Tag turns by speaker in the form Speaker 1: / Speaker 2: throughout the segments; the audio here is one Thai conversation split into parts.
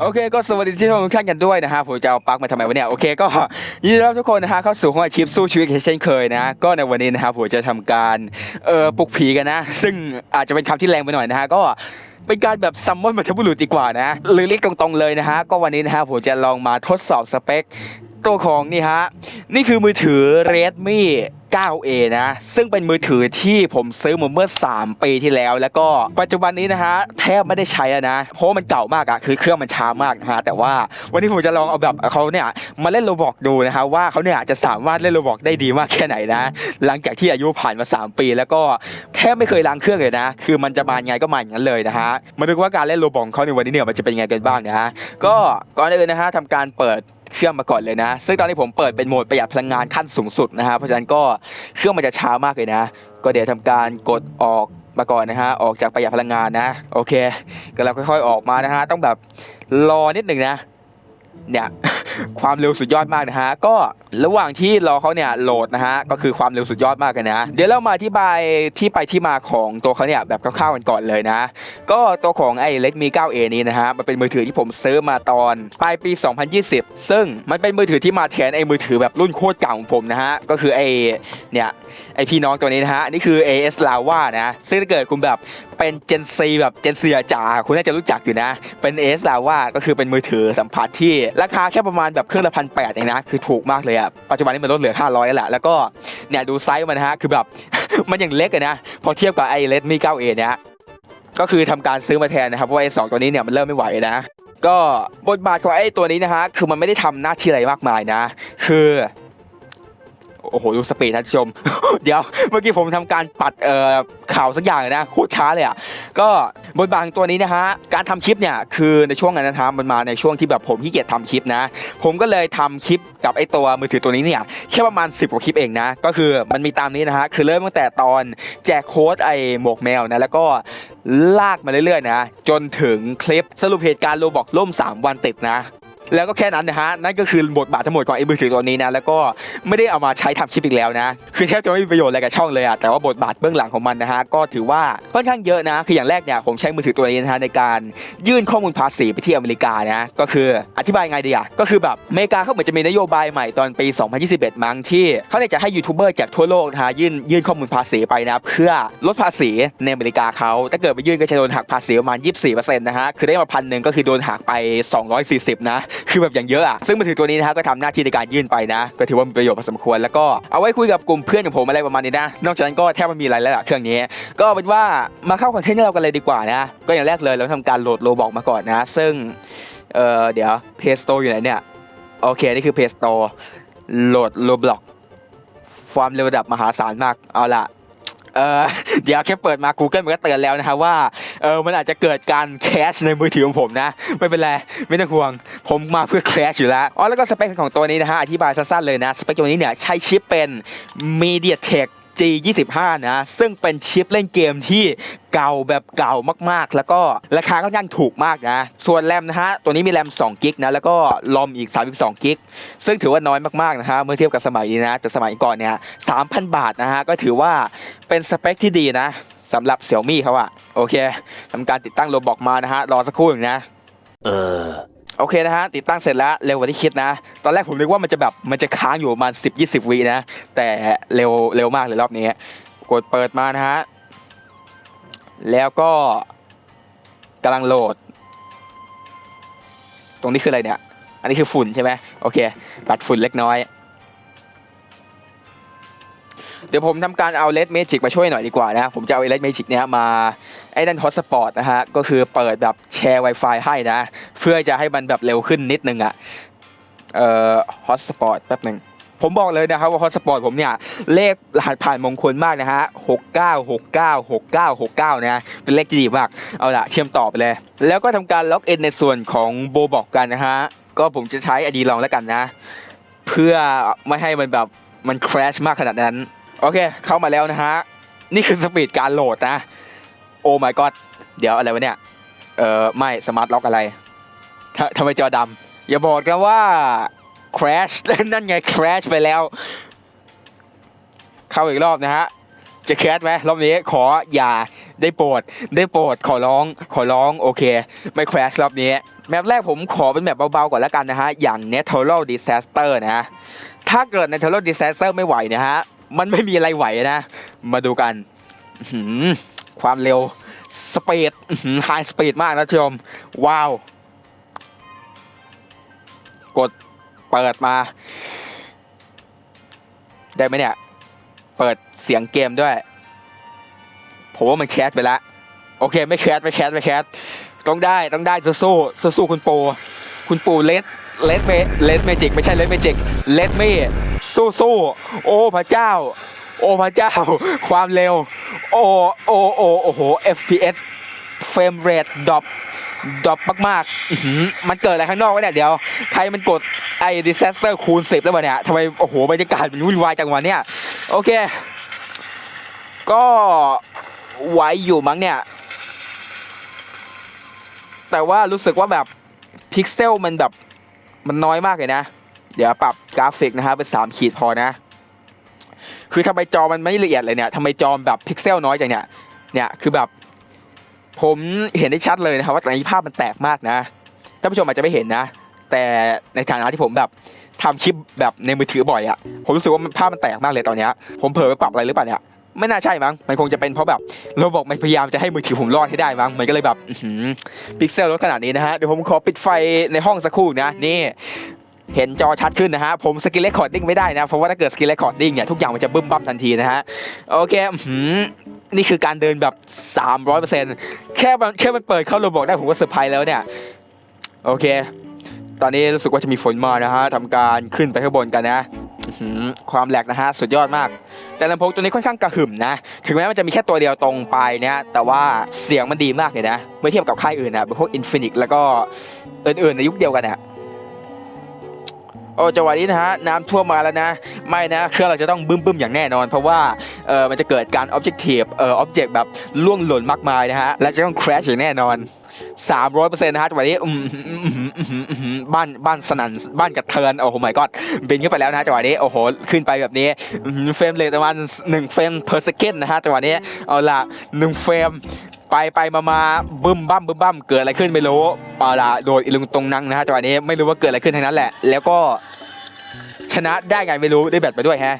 Speaker 1: โอเคก็สวัสดีที่ทุกท่านกันด้วยนะฮะผมจะเอาปลั๊กมาทำไมวะเนี่ยโอเคก็ยินดีต้อนรับทุกคนนะฮะเข้าสู่ห้องอาชีพสู้ชีวิตเช่นเคยนะก็ในวันนี้นะฮะผมจะทำการเอ่อปลุกผีกันนะ ซึ่งอาจจะเป็นคำที่แรงไปหน่อยนะฮะก็เป็นการแบบซัมมอนมาทบุรุษดีกว่านะหรือเรียกตรงๆเลยนะฮะก็วันนี้นะฮะผมจะลองมาทดสอบสเปค ตัวของนี่ฮะนี่คือมือถือ Redmi 9A นะ ซึ่งเป็นมือถือที่ผมซื้อมาเมื่อ 3 ปีที่แล้ว แล้วก็ปัจจุบันนี้นะฮะ แทบไม่ได้ใช้อะนะ เพราะมันเก่ามากอะคือเครื่องมันช้ามากนะฮะ แต่ว่าวันนี้ผมจะลองเอาแบบเขาเนี่ยมาเล่นโรบอกดูนะฮะว่าเขาเนี่ยจะสามารถเล่นโรบอกได้ดีมากแค่ไหนนะ หลังจากที่อายุผ่านมา 3 ปี แล้วก็แทบไม่เคยล้างเครื่องเลยนะ คือมันจะมาไงก็มาอย่างนั้นเลยนะฮะมาดูว่าการเล่นโรบอกเขาในวันนี้เนี่ยมันจะเป็นยังไงกันบ้างนะฮะก็ก่อนอื่นนะฮะทำการเปิด เครื่องมาก่อนเลยนะ ซึ่งตอนนี้ผมเปิดเป็นโหมดประหยัดพลังงานขั้นสูงสุดนะฮะเพราะฉะนั้นก็เครื่องมันจะช้ามากเลยนะ ก็เดี๋ยวทำการกดออกมาก่อนนะฮะออกจากประหยัดพลังงานนะ โอเค ก็เราค่อยๆออกมานะฮะต้องแบบรอนิดหนึ่งนะ เนี่ยความเร็วสุดยอดมากนะฮะก็ระหว่างที่รอเขาเนี่ยโหลดนะฮะก็คือความเร็วสุดยอดมากเลยนะเดี๋ยวเรามาอธิบายที่ไปที่มาของตัวเขาเนี่ยแบบคร่าวๆกันก่อนเลยนะ ก็ตัวของไอ้ Redmi 9A นี้นะฮะมันเป็นมือถือที่ผมซื้อมาตอนปลายปี 2020 ซึ่งมันเป็นมือถือที่มาแทนไอ้มือถือแบบรุ่นโคตรเก่าของผมนะฮะก็คือไอ้เนี่ยไอ้พี่น้องตัวนี้นะฮะนี่คือ AS Lava นะซึ่งถ้าเกิดคุณแบบ เป็น Gen C แบบ Gen C จ๋าคุณน่าจะรู้จักอยู่นะ เป็น AS Lava ก็คือเป็นมือถือสัมผัสที่ราคาแค่ประมาณแบบเครื่องละพันแปดเองนะคือถูกมากเลยอะปัจจุบันนี้มันลดเหลือ500แล้วแหละแล้วก็เนี่ยดูไซส์มันนะฮะคือแบบมันอย่างเล็กอะนะ พอเทียบกับไอ้ Redmi 9A เอเนี่ยก็คือทำการซื้อมาแทนนะครับเพราะไอสองตัวนี้เนี่ยมันเริ่มไม่ไหวนะก็บทบาทของไอ้ตัวนี้นะฮะคือมันไม่ได้ทำหน้าที่อะไรมากมายนะ คือ โอ้โหดูสปีดท่านชม เดี๋ยวเมื่อกี้ผมทำการปัดเอ่อข่าวสักอย่างนะโคตรช้าเลยอะก็บทบางตัวนี้นะฮะการทำคลิปเนี่ยคือในช่วงนั้นนะครับมันมาในช่วงที่แบบผมขี้เกียจทำคลิปนะ ผมก็เลยทำคลิปกับไอ้ตัวมือถือตัวนี้เนี่ยแค่ประมาณ 10กว่าคลิปเองนะ ก็คือมันมีตามนี้นะฮะคือเริ่มตั้งแต่ตอนแจกโค้ดไอหมวกแมวนะแล้วก็ลากมาเรื่อยๆนะจนถึงคลิปสรุปเหตุการณ์โลบอกล่ม 3 วันติดนะ แล้วก็แค่นั้นนะฮะนั่นก็คือบทบาททั้งหมดของไอ้มือถือตัวนี้นะแล้วก็ไม่ได้เอามาใช้ทำคลิปอีกแล้วนะ คือแทบจะไม่มีประโยชน์อะไรกับช่องเลยอะแต่ว่าบทบาทเบื้องหลังของมันนะฮะก็ถือว่าค่อนข้างเยอะนะคืออย่างแรกเนี่ยผมใช้มือถือตัวนี้นะฮะในการยื่นข้อมูลภาษีไปที่อเมริกานะก็คืออธิบายไงดีอะก็คือแบบอเมริกาเขาเหมือนจะมีนโยบายใหม่ตอนปี 2021 มั้งที่เขาเนี่ยจะให้ยูทูบเบอร์จากทั่วโลกนะฮะยื่นยื่นข้อมูลภาษีไปนะเพื่อลดภาษีในอเมริกาเขาถ้าเกิดไปยื่นก็จะโดนหักภาษีประมาณ 24%นะฮะคือได้มาพันหนึ่งก็คือโดนหักไป 240นะคือแบบอย่างเยอะอะซึ่งมือถือตัวนี้นะฮะก็ทำหน้าที่ในการยื่นไปนะ ก็ถือว่ามีประโยชน์พอสมควร แล้วก็เอาไว้คุยกับกลุ่มเพื่อนของผมอะไรประมาณนี้นะ นอกจากนั้นก็แทบไม่มีอะไรแล้วล่ะเครื่องนี้ ก็เป็นว่ามาเข้าคอนเทนต์เรากันเลยดีกว่านะ ก็อย่างแรกเลยเราทำการโหลดโลบอกมาก่อนนะ ซึ่งเออเดี๋ยว Play Store อยู่ไหนเนี่ยโอเคนี่คือ Play Store โหลด Roblox ความเร็วระดับมหาศาลมากเอาล่ะ เออเดี๋ยวแค่เปิดมา Google มันก็เตือนแล้วนะครับว่าเออมันอาจจะเกิดการแคชในมือถือของผมนะ ไม่เป็นไร ไม่ต้องห่วง ผมมาเพื่อแคชอยู่แล้วอ๋อแล้วก็สเปคของตัวนี้นะฮะอธิบายสั้นๆเลยนะ สเปคตัวนี้เนี่ยใช้ชิปเป็น MediaTek G25 นะ ซึ่งเป็นชิปเล่นเกมที่เก่าแบบเก่ามากๆ แล้วก็ราคาค่อนข้างถูกมากนะ ส่วนแรมนะฮะ ตัวนี้มีแรม2กิกนะ แล้วก็ลอมอีก 32กิกซึ่งถือว่าน้อยมากๆนะฮะ เมื่อเทียบกับสมัยนี้นะ แต่สมัยก่อนเนี่ย 3,000 บาทนะฮะ ก็ถือว่าเป็นสเปคที่ดีนะสำหรับ Xiaomi เขาอะโอเคทำการติดตั้งโรบอกมานะฮะ รอสักครู่หนึ่งนะ
Speaker 2: เออ
Speaker 1: โอเคนะฮะติดตั้งเสร็จแล้วเร็วกว่าที่คิดนะ ตอนแรกผมนึกว่ามันจะแบบมันจะค้างอยู่ประมาณ10 20วินะ แต่เร็วเร็วมากเลยรอบนี้ กดเปิดมานะฮะ แล้วก็กำลังโหลด ตรงนี้คืออะไรเนี่ย อันนี้คือฝุ่นใช่ไหมโอเค ปัดฝุ่นเล็กน้อย เดี๋ยวผมทำการเอาเลดเมจิกมาช่วยหน่อยดีกว่านะ ผมจะเอาเลดเมจิกเนี้ยมาไอ้นั่นฮอตสปอร์ตนะฮะ ก็คือเปิดแบบแชร์ Wi-Fi ให้นะ พื่อจะให้มันแบบเร็วขึ้นนิดนึงอะ่ะเอ่อฮอตสปอตแป๊บหนึ่งผมบอกเลยนะครับว่าฮอตสปอตผมเนี่ย เลขรหัสผ่านมงคลมากนะฮะ69696969นะเป็นเลขที่ดีมาก เอาละเชื่อมต่อไปเลย แล้วก็ทำการล็อกอินในส่วนของโบบอกกันนะฮะ ก็ผมจะใช้อดีลองแล้วกันนะ เพื่อไม่ให้มันแบบมันคราชมากขนาดนั้น โอเค เข้ามาแล้วนะฮะ นี่คือสปีดการโหลดนะ โอ้ my god เดี๋ยวอะไรวะเนี่ย เออไม่สมาร์ทล็อกอะไร ทำไมจอดำอย่าบอกนะว่า crash นั่นไง crash ไปแล้ว เข้าอีกรอบนะฮะ จะแคสไหมรอบนี้ขออย่าได้โปรด ได้โปรดขอร้องขอร้องโอเค ไม่ crash รอบนี้ แมปแรกผมขอเป็นแมปเบาๆก่อนแล้วกันนะฮะ อย่าง Natural Disaster นะฮะถ้าเกิด Natural Disaster ไม่ไหวนะฮะ มันไม่มีอะไรไหวนะ มาดูกัน ความเร็วสปีดไฮสปีดมากนะชม ว้าว กดเปิดมา ได้ไหมเนี่ย เปิดเสียงเกมด้วย ผมว่ามันแคสไปแล้ว โอเค ไม่แคสไม่แคสไม่แคสต้องได้ต้องได้สู้สู้สู้คุณปูคุณปูเลดเลดเมเลดเมจิกไม่ใช่เลดเมจิกเลดเมสู้สู้โอ้พระเจ้า โอ้พระเจ้า ความเร็ว โอ้โอ้โอ้โอ้โห FPS เฟรมเรทดรอปดรอปมากๆ มันเกิดอะไรข้างนอกวะเนี่ยเดี๋ยวใครมันกดไอ้ disaster คูณ10แล้ววะเนี่ยทำไมโอ้โหบรรยากาศมันวุ่นวายจังวะเนี่ยโอเค ก็ไหวอยู่มั้งเนี่ย แต่ว่ารู้สึกว่าแบบพิกเซลมันแบบมันน้อยมากเลยนะ เดี๋ยวปรับกราฟิกนะครับเป็น3ขีดพอนะ คือทำไมจอมันไม่ละเอียดเลยเนี่ยทำไมจอแบบพิกเซลน้อยจังเนี่ยเนี่ยคือแบบผมเห็นได้ชัดเลยนะครับว่าตอนนี้ภาพมันแตกมากนะ ท่านผู้ชมอาจจะไม่เห็นนะ แต่ในฐานะที่ผมแบบทำคลิปแบบในมือถือบ่อยอะผมรู้สึกว่ามันภาพมันแตกมากเลยตอนเนี้ยผมเผลอไปปรับอะไรหรือเปล่าเนี่ยไม่น่าใช่มั้ง มันคงจะเป็นเพราะแบบระบบมันพยายามจะให้มือถือผมรอดให้ได้มั้ง มันก็เลยแบบพิกเซลลดขนาดนี้นะฮะ เดี๋ยวผมขอปิดไฟในห้องสักครู่นะ นี่เห็นจอชัดขึ้นนะฮะ ผมสกิลเรคคอร์ดดิ้งไม่ได้นะ เพราะว่าถ้าเกิดสกิลเรคคอร์ดดิ้งเนี่ย ทุกอย่างมันจะบึ้มบั้มทันทีนะฮะ โอเคนี่คือการเดินแบบ 300%แค่มันแค่มันเปิดเข้าระบบได้ผมก็เซอร์ไพรส์แล้วเนี่ย โอเค ตอนนี้รู้สึกว่าจะมีฝนมานะฮะทำการขึ้นไปข้างบนกันนะความแหลกนะฮะสุดยอดมาก แต่ลำโพงตัวนี้ค่อนข้างกระหึ่มนะ ถึงแม้มันจะมีแค่ตัวเดียวตรงปลายเนี่ยแต่ว่าเสียงมันดีมากเลยนะ เมื่อเทียบกับค่ายอื่นนะพวก Infinix แล้วก็อื่นๆในยุคเดียวกันอะโอ้จังหวะนี้นะฮะน้ำท่วมมาแล้วนะ ไม่นะเครื่องเราจะต้องบึ้มบึ้มๆอย่างแน่นอน เพราะว่าเออมันจะเกิดการ objective เอ่อ object แบบล่วงหล่นมากมายนะฮะและจะต้อง crash อย่างแน่นอน 300%นะฮะจังหวะนี้อืมอืมอืมอืมอืมอืมบ้านบ้านสนั่นบ้านกระเทินโอ้โห my god บินขึ้นไปแล้วนะฮะจังหวะนี้โอ้โหขึ้นไปแบบนี้เฟรมเรทประมาณ1เฟรม per second นะฮะจังหวะนี้เอาล่ะ1เฟรมไปไปมามาบึ้มบั้มบึ้มบั้มเกิดอะไรขึ้นไม่รู้เอาล่ะโดนอีลุงตรงนั่งนะฮะจังหวะนี้ไม่รู้ว่าเกิดอะไรขึ้นทั้งนั้นแหละ แล้วก็ชนะได้ไงไม่รู้ได้แบตไปด้วยแฮะ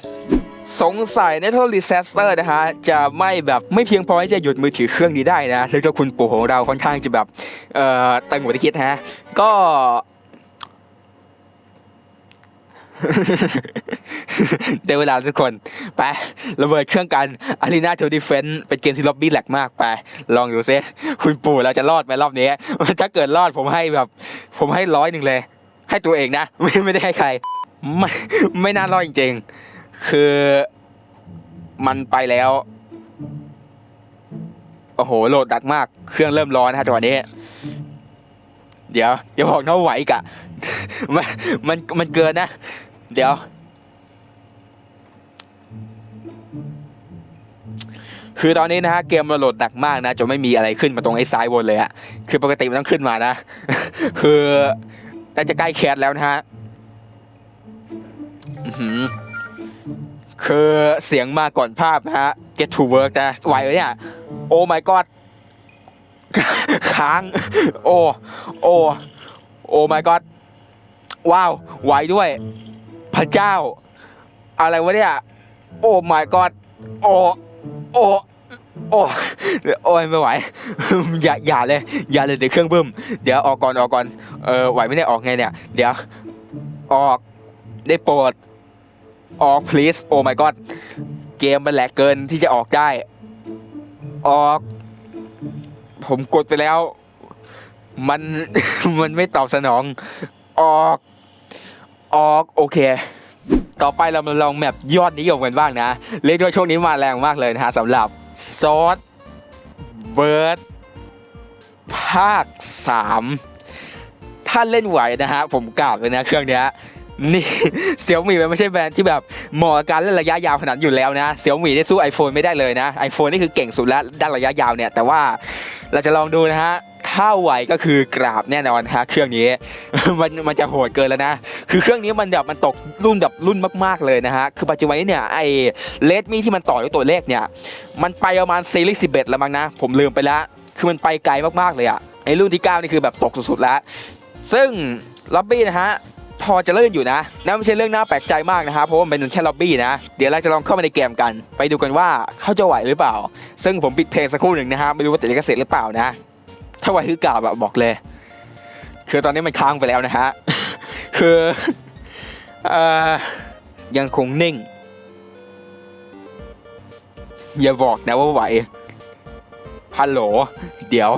Speaker 1: สงสัย Natural Disaster นะฮะจะไม่แบบไม่เพียงพอที่จะหยุดมือถือเครื่องนี้ได้นะซึ่งเจ้าคุณปู่ของเราค่อนข้างจะแบบเอ่อตึงกว่าที่คิดฮะก็ได้เวลาทุกคน ไประเบิดเครื่องกัน Arena to Defense เป็นเกมที่ล็อบบี้แหลกมากไป ลองดูซิคุณปู่เราจะรอดไหมรอบนี้ ถ้าเกิดรอดผมให้แบบ ผมให้ร้อยหนึ่งเลย ให้ตัวเองนะ ไม่ไม่ได้ให้ใคร ไม่ไม่น่ารอดจริงๆ คือมันไปแล้ว โอ้โห โหลดดักมาก เครื่องเริ่มร้อนนะจังหวะนี้ เดี๋ยวอย่าบอกนะว่าไหวกะ มันมันมันเกินนะ เดี๋ยว คือตอนนี้นะฮะเกมมันโหลดดักมากนะจนไม่มีอะไรขึ้นมาตรงไอ้ซ้ายบนเลยอะคือปกติมันต้องขึ้นมานะ คือน่าจะใกล้แคสแล้วนะฮะอื้อหือ คือเสียงมาก่อนภาพนะฮะ get to work นะไหวเลยเนี่ย โอ้ my god ค้าง โอ้ โอ้ โอ้ my god ว้าว ไหวด้วย พระเจ้า อะไรวะเนี่ย โอ้ my god โอ้ โอ้ โอ้โอ้ยไม่ไหว อย่า อย่าเลย อย่าเลยเดี๋ยวเครื่องบึ้ม เดี๋ยวออกก่อนออกก่อน เออ ไหวไม่ได้ออกไงเนี่ย เดี๋ยว ออก ได้โปรด ออก please โอ้ my god เกมมันแหลกเกินที่จะออกได้ ออก ผมกดไปแล้ว มัน มันไม่ตอบสนอง ออก ออกโอเค ต่อไปเรามาลองแมปยอดนิยมกันบ้างนะ เรียกได้ว่าช่วงนี้มาแรงมากเลยนะฮะสำหรับซอสเบิร์ดภาค 3 ถ้าเล่นไหวนะฮะ ผมกล่าวเลยนะเครื่องเนี้ย นี่เสี่ยวมี่มันไม่ใช่แบรนด์ที่แบบเหมาะกับการเล่นระยะยาวขนาดอยู่แล้วนะเสี่ยวมี่ได้สู้ iPhone ไม่ได้เลยนะ iPhone นี่คือเก่งสุดแล้วด้านระยะยาวเนี่ย แต่ว่าเราจะลองดูนะฮะถ้าไหวก็คือกราบแน่นอนฮะเครื่องนี้มันมันจะโหดเกินแล้วนะ คือเครื่องนี้มันแบบมันตกรุ่นแบบรุ่นมากๆเลยนะฮะคือปัจจุบันนี้เนี่ยไอเลดมี่ที่มันต่อด้วยตัวเลขเนี่ย มันไปประมาณซีรีส์11แล้วมั้งนะ ผมลืมไปล้วคือมันไปไกลมากๆเลยอะไอรุ่นที่ 9 นี่คือแบบตกสุดๆแล้ว ซึ่งล็อบบี้นะฮะ พอจะเลื่อนอยู่นะนั่นไม่ใช่เรื่องน่าแปลกใจมากนะครับเพราะว่ามันเป็นแค่ล็อบบี้นะ เดี๋ยวเราจะลองเข้ามาในเกมกัน ไปดูกันว่าเขาจะไหวหรือเปล่า ซึ่งผมปิดเพลงสักครู่หนึ่งนะฮะไม่รู้ว่าติดลิขสิทธิ์หรือเปล่านะ ถ้าไหวคือกราบอะบอกเลย คือตอนนี้มันค้างไปแล้วนะฮะคือเออยังคงนิ่ง อย่าบอกนะว่าไหวฮัลโหล เดี๋ยว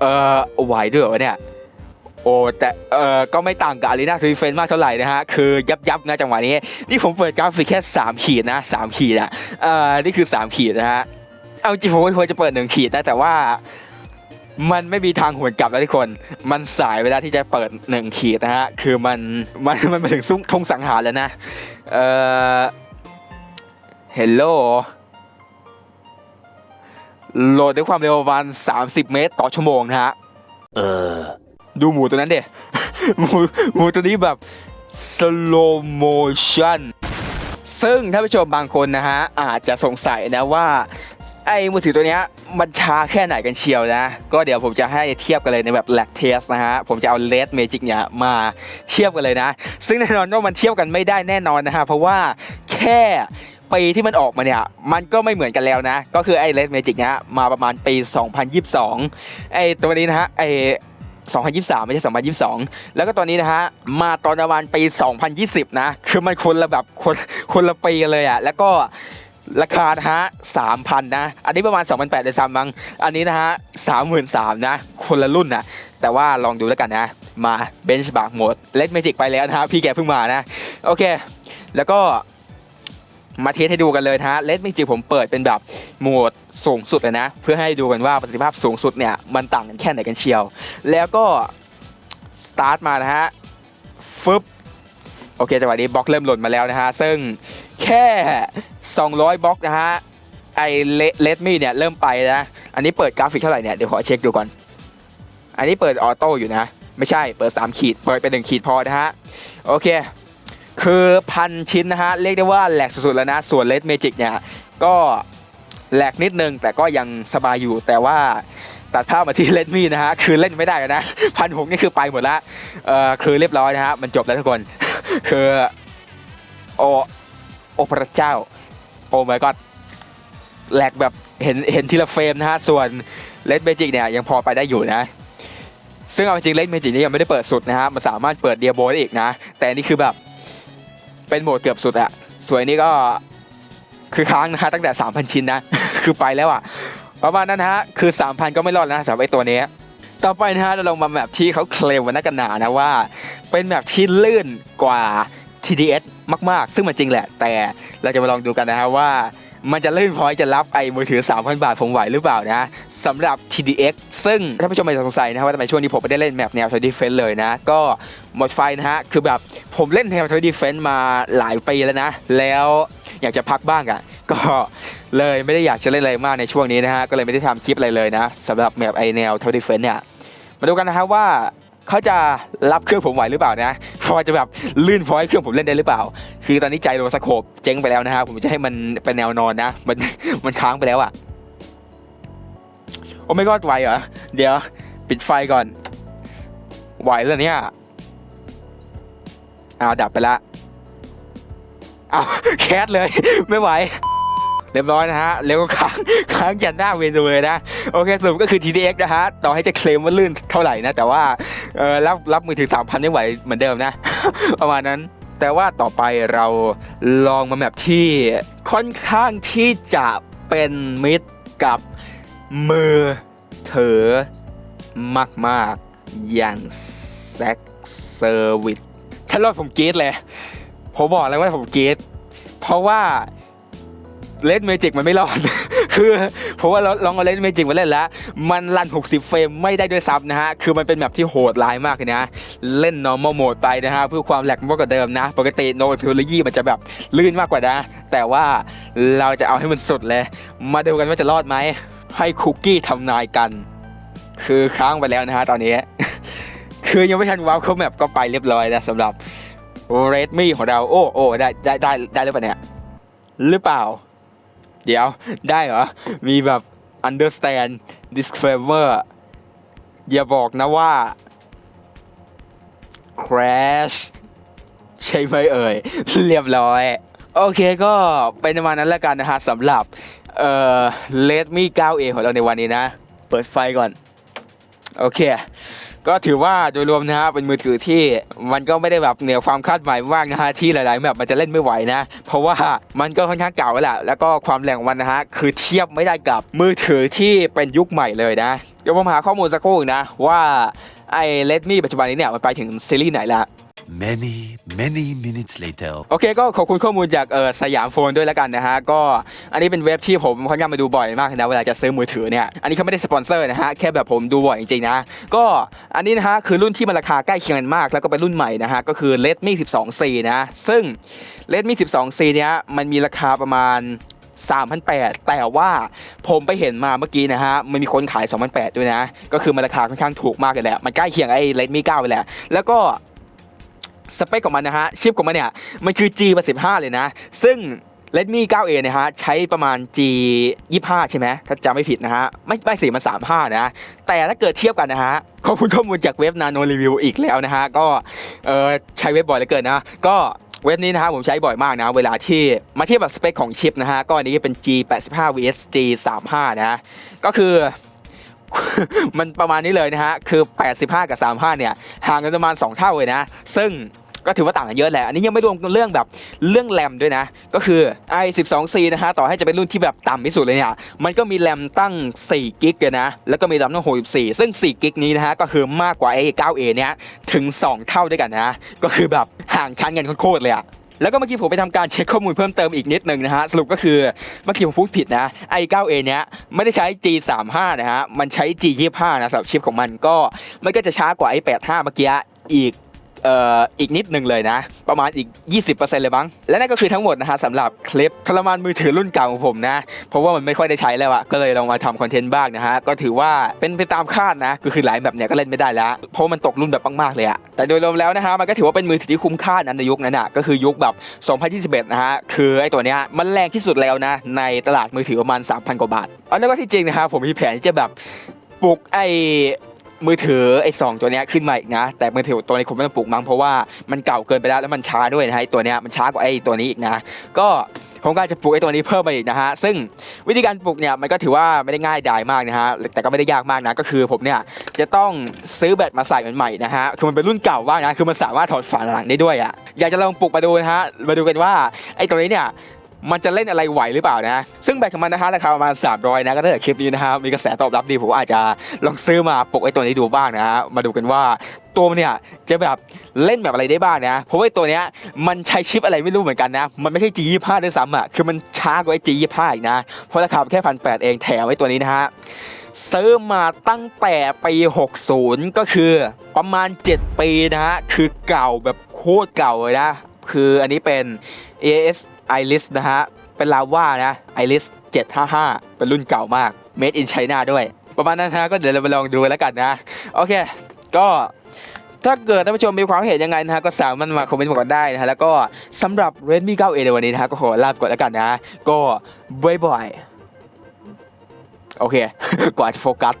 Speaker 1: เออไหวด้วยเหรอเนี่ย โอ้แต่เอ่อก็ไม่ต่างกับอารีนาทรีเฟนมากเท่าไหร่นะฮะ คือยับยับนะจังหวะนี้ นี่ผมเปิดกราฟิกแค่ 3 ขีดนะ 3 ขีดอะเอ่อนี่คือ 3 ขีดนะฮะ เอาจริงผมควรจะเปิด 1 ขีดนะ แต่ว่ามันไม่มีทางหวนกลับแล้วทุกคน มันสายเวลาที่จะเปิด1ขีดนะฮะ คือมัน มัน มันมาถึงซุ้มทงสังหารแล้วนะ เอ่อเฮลโลโหลดด้วยความเร็วประมาณ 30 เมตรต่อชั่วโมงนะฮะ
Speaker 2: เออ
Speaker 1: ดูหมูตัวนั้นเด็หมูหมูตัวนี้แบบ slow motion ซึ่งท่านผู้ชมบางคนนะฮะ อาจจะสงสัยนะว่า ไอ้มือถือตัวเนี้ยมันช้าแค่ไหนกันเชียวนะ ก็เดี๋ยวผมจะให้เทียบกันเลยในแบบ lag test นะฮะ ผมจะเอา LED Magic เนี่ยมาเทียบกันเลยนะ ซึ่งแน่นอนว่ามันเทียบกันไม่ได้แน่นอนนะฮะ เพราะว่าแค่ปีที่มันออกมาเนี่ย มันก็ไม่เหมือนกันแล้วนะ ก็คือไอ้ LED Magic เนี่ยมาประมาณปี 2022 ไอ้ตัวนี้นะฮะไอ้ 2023 ไม่ใช่ 2022 แล้วก็ตอนนี้นะฮะ มาตอนประมาณปี 2020 นะ คือมันคนละแบบคนคนละปีกันเลยอะแล้วก็ราคานะฮะ3,000นะ อันนี้ประมาณ 2,800เลยซ้ำมั้ง อันนี้นะฮะ33,000นสามนะ คนละรุ่นนะแต่ว่าลองดูแล้วกันนะ มาเบนช์บาร์กหมดเล่นเมจิกไปแล้วนะฮะ พี่แกเพิ่งมานะ โอเค แล้วก็ มาเทสให้ดูกันเลยนะฮะเลดเมจิกผมเปิดเป็นแบบโหมดสูงสุดเลยนะ เพื่อให้ดูกันว่าประสิทธิภาพสูงสุดเนี่ยมันต่างกันแค่ไหนกันเชียว แล้วก็สตาร์ทมานะฮะฟึบโอเคจังหวะนี้บล็อกเริ่มหล่นมาแล้วนะฮะ ซึ่งแค่ 200 บล็อกนะฮะ ไอเลดมี่เนี่ยเริ่มไปนะ อันนี้เปิดกราฟิกเท่าไหร่เนี่ย เดี๋ยวขอเช็คดูก่อน อันนี้เปิดออโต้อยู่นะ ไม่ใช่เปิด 3 ขีด เปิดเป็น1ขีดพอนะฮะ โอเค คือพันชิ้นนะฮะ เรียกได้ว่าแหลกสุดๆแล้วนะ ส่วนเลดเมจิกเนี่ยก็แหลกนิดนึง แต่ก็ยังสบายอยู่แต่ว่าตัดภาพมาที่เลดมี่นะฮะ คือเล่นไม่ได้แล้วนะพันหกนี่คือไปหมดละเออคือเรียบร้อยนะฮะ มันจบแล้วทุกคน คือโอโอพระเจ้า โอ้ my god แหลกแบบเห็นเห็นทีละเฟรมนะฮะ ส่วนเลดเมจิกเนี่ยยังพอไปได้อยู่นะ ซึ่งเอาจริงเลดเมจิกนี่ยังไม่ได้เปิดสุดนะฮะ มันสามารถเปิดเดียโบได้อีกนะ แต่นี่คือแบบ เป็นโหมดเกือบสุดอะสวยนี้ก็คือค้างนะฮะตั้งแต่ 3,000 ชิ้นนะ คือไปแล้วอะประมาณนั้นฮะ คือ 3,000 ก็ไม่รอดนะสำหรับไอตัวนี้ ต่อไปนะฮะเราลองมาแมปที่เขาเคลมวันนักกันหนานะว่า เป็นแมปที่ลื่นกว่า TDS มาก ๆ ซึ่งมันจริงแหละ แต่เราจะมาลองดูกันนะฮะว่า มันจะลื่นพอที่จะรับไอ้มือถือ 3,000 บาทผมไหวหรือเปล่านะสำหรับ TDX ซึ่งท่านผู้ชมอาจจะสงสัยนะว่าทำไมช่วงนี้ผมไม่ได้เล่นแมปแนว Tower Defense เลยนะ ก็หมดไฟนะฮะ คือแบบผมเล่นแนว Tower Defense มาหลายปีแล้วนะ แล้วอยากจะพักบ้างอะ่ะก็เลยไม่ได้อยากจะเล่นอะไรมากในช่วงนี้นะฮะ ก็เลยไม่ได้ทำคลิปอะไรเลยนะสำหรับแมปไอแนว Tower Defense เนี่ยมาดูกันนะฮะว่า เขาจะรับเครื่องผมไหวหรือเปล่านะพอจะแบบลื่นพอให้เครื่องผมเล่นได้หรือเปล่า คือตอนนี้ใจโรสโคปเจ๊งไปแล้วนะฮะผมจะให้มันเป็นแนวนอนนะ มันมันค้างไปแล้วอะโอ้ไม่ก็ไหวเหรอ เดี๋ยว ปิดไฟก่อน ไหวแล้วเนี่ยอ้าวดับไปละอ้าวแคสเลยไม่ไหว เรียบร้อยนะฮะ แล้วก็ค้างค้างยันหน้าเมนูเลยนะ โอเคสรุปก็คือ TDX นะฮะ ต่อให้จะเคลมว่าลื่นเท่าไหร่นะ แต่ว่าเออรับรับมือถือ3,000ไม่ไหวเหมือนเดิมนะ ประมาณนั้น แต่ว่าต่อไปเราลองมาแบบที่ค่อนข้างที่จะเป็นมิตรกับมือถือมากๆ อย่างแซ็กเซอร์วิสถ้ารอดผมกรีดเลย ผมบอกเลยว่าผมกรีดเพราะว่า เลดเมจิกมันไม่รอด คือเพราะว่าเราลองเอาเลนเมจิกมาเล่นแล้ว มันรัน 60 เฟรมไม่ได้ด้วยซ้ำนะฮะ คือมันเป็นแบบที่โหดร้ายมากเลยนะ เล่น normal mode ไปนะฮะ เพื่อความแหลกมากกว่าเดิมนะ ปกติ no technology มันจะแบบลื่นมากกว่านะ แต่ว่าเราจะเอาให้มันสุดเลย มาดูกันว่าจะรอดไหม ให้คุกกี้ทำนายกัน คือค้างไปแล้วนะฮะตอนนี้ คือยังไม่ทันว้าวเขาแมปก็ไปเรียบร้อยนะสำหรับ Redmi ของเรา โอ้โอ้ได้ได้ได้ได้หรือเปล่าเนี่ยหรือเปล่า เดี๋ยวได้เหรอ มีแบบ understand disclaimer อย่าบอกนะว่า crash ใช่ไหมเอ่ย เรียบร้อย โอเคก็เป็นประมาณนั้นแล้วกันนะฮะสำหรับ เอ่อ Redmi 9A ของเราในวันนี้นะ เปิดไฟก่อน โอเค ก็ถือว่าโดยรวมนะฮะเป็นมือถือที่มันก็ไม่ได้แบบเหนือความคาดหมายมากนะฮะที่หลายๆแบบมันจะเล่นไม่ไหวนะ เพราะว่ามันก็ค่อนข้างเก่าแล้วแหละแล้วก็ความแรงของมันนะฮะคือเทียบไม่ได้กับมือถือที่เป็นยุคใหม่เลยนะเดี๋ยวผมหาข้อมูลสักครู่นะว่าไอ้เลดมี่ปัจจุบันนี้เนี่ยมันไปถึงซีรีส์ไหนละ
Speaker 2: Many, many minutes later.
Speaker 1: โอเคก็ขอบคุณข้อมูลจากเออสยามโฟนด้วยแล้วกันนะฮะ ก็อันนี้เป็นเว็บที่ผมค่อนข้างมาดูบ่อยมากนะเวลาจะซื้อมือถือเนี่ย อันนี้เขาไม่ได้สปอนเซอร์นะฮะ แค่แบบผมดูบ่อยจริงๆนะ ก็อันนี้นะฮะ คือรุ่นที่มันราคาใกล้เคียงกันมาก แล้วก็เป็นรุ่นใหม่นะฮะ ก็คือ Redmi 12C นะ ซึ่ง Redmi 12C เนี้ยมันมีราคาประมาณ3,800แต่ว่าผมไปเห็นมาเมื่อกี้นะฮะ มันมีคนขาย2,800ด้วยนะ ก็คือมันราคาค่อนข้างถูกมากเลยแหละ มันใกล้เคียงไอ้ Redmi 9ไปแหละ แล้วก็ สเปคของมันนะฮะชิปของมันเนี่ย มันคือ G 85เลยนะ ซึ่ง Redmi 9A นะฮะใช้ประมาณ G 25ใช่ไหมถ้าจำไม่ผิดนะฮะ ไม่ไม่สิมัน 35 นะ แต่ถ้าเกิดเทียบกันนะฮะขอบคุณข้อมูลจากเว็บนาโนรีวิวอีกแล้วนะฮะ ก็เออใช้เว็บบ่อยเหลือเกินนะ ก็เว็บนี้นะฮะผมใช้บ่อยมากนะ เวลาที่มาเทียบแบบสเปคของชิปนะฮะ ก็อันนี้เป็น G 85 vs G 35นะ ก็คือ มันประมาณนี้เลยนะฮะ คือ 85 กับ 35 เนี่ย ห่างกันประมาณ 2 เท่าเลยนะ ซึ่งก็ถือว่าต่างกันเยอะแหละ อันนี้ยังไม่รวมเรื่องแบบเรื่องแรมด้วยนะ ก็คือ i 12 c นะฮะ ต่อให้จะเป็นรุ่นที่แบบต่ำที่สุดเลยเนี่ย มันก็มีแรมตั้ง4กิกเลยนะ แล้วก็มีแรมตั้ง64ซึ่ง4กิกนี้นะฮะ ก็คือมากกว่าไอ้ 9a เนี่ย ถึง 2 เท่าด้วยกันนะ ก็คือแบบห่างชั้นกันโคตรเลยอะ แล้วก็เมื่อกี้ผมไปทำการเช็คข้อมูลเพิ่มเติมอีกนิดหนึ่งนะฮะสรุปก็คือเมื่อกี้ผมพูดผิดนะไอ i9a เนี้ยไม่ได้ใช้ G35 นะฮะมันใช้ G25 นะสำหรับชิปของมันก็มันก็จะช้ากว่าไอ้85เมื่อกี้อีก อีกนิดหนึ่งเลยนะ ประมาณอีก 20%เลยมั้ง และนั่นก็คือทั้งหมดนะฮะสำหรับคลิปทรมานมือถือรุ่นเก่าของผมนะ เพราะว่ามันไม่ค่อยได้ใช้แล้วอะก็เลยลองมาทำคอนเทนต์บ้างนะฮะ ก็ถือว่าเป็นไปตามคาดนะก็คือหลายแบบเนี้ยก็เล่นไม่ได้แล้ว เพราะมันตกรุ่นแบบมากๆเลยอะแต่โดยรวมแล้วนะฮะมันก็ถือว่าเป็นมือถือที่คุ้มค่านะในยุคนั้นอะก็คือยุคแบบ 2021 นะฮะคือไอ้ตัวเนี้ยมันแรงที่สุดแล้วนะในตลาดมือถือประมาณ 3,000 กว่าบาทเอาแล้วก็ที่จริงนะฮะผมมีแผนที่จะแบบปลุกไอ มือถือไอ้สองตัวเนี้ยขึ้นมาอีกนะ แต่มือถือตัวนี้ผมไม่ต้องปลุกมั้งเพราะว่ามันเก่าเกินไปแล้วแล้วมันช้าด้วยนะฮะไอ้ตัวเนี้ยมันช้ากว่าไอ้ตัวนี้อีกนะ ก็ผมก็จะปลุกไอ้ตัวนี้เพิ่มมาอีกนะฮะซึ่งวิธีการปลุกเนี่ยมันก็ถือว่าไม่ได้ง่ายดายมากนะฮะแต่ก็ไม่ได้ยากมากนะ ก็คือผมเนี่ยจะต้องซื้อแบตมาใส่ใหม่นะฮะคือมันเป็นรุ่นเก่ามานะคือมันสามารถถอดฝาหลังได้ด้วยอะอยากจะลองปลุกมาดูนะฮะมาดูกันว่าไอ้ตัวนี้เนี่ย มันจะเล่นอะไรไหวหรือเปล่านะ ซึ่งแบตของมันนะฮะราคาประมาณ 300 นะก็ถ้าเกิดคลิปนี้นะฮะมีกระแสตอบรับดีผมอาจจะลองซื้อมาปกไอ้ตัวนี้ดูบ้างนะฮะมาดูกันว่าตัวมันเนี่ยจะแบบเล่นแบบอะไรได้บ้างนะเพราะว่าตัวเนี้ยมันใช้ชิปอะไรไม่รู้เหมือนกันนะ มันไม่ใช่ G25 ด้วยซ้ำอะคือมันช้ากว่าไอ้ G25 อีกนะ เพราะราคาแค่พันแปดเองแถมไอ้ตัวนี้นะฮะซื้อมาตั้งแต่ปี 60 ก็คือประมาณ 7 ปีนะฮะคือเก่าแบบโคตรเก่าเลยนะ คืออันนี้เป็น AS Iris นะฮะ เป็นลาว่านะ Iris 755 เป็นรุ่นเก่ามาก Made in China ด้วย ประมาณนั้นนะก็เดี๋ยวเราไปลองดูแล้วกันนะ โอเค ก็ถ้าเกิดท่านผู้ชมมีความเห็นยังไงนะฮะก็สามารถมาคอมเมนต์มาก่อนได้นะฮะแล้วก็สำหรับ Redmi 9A ในวันนี้นะฮะก็ขอลาไปก่อนแล้วกันนะ ก็บ๊ายบายโอเค กว่าจะโฟกัส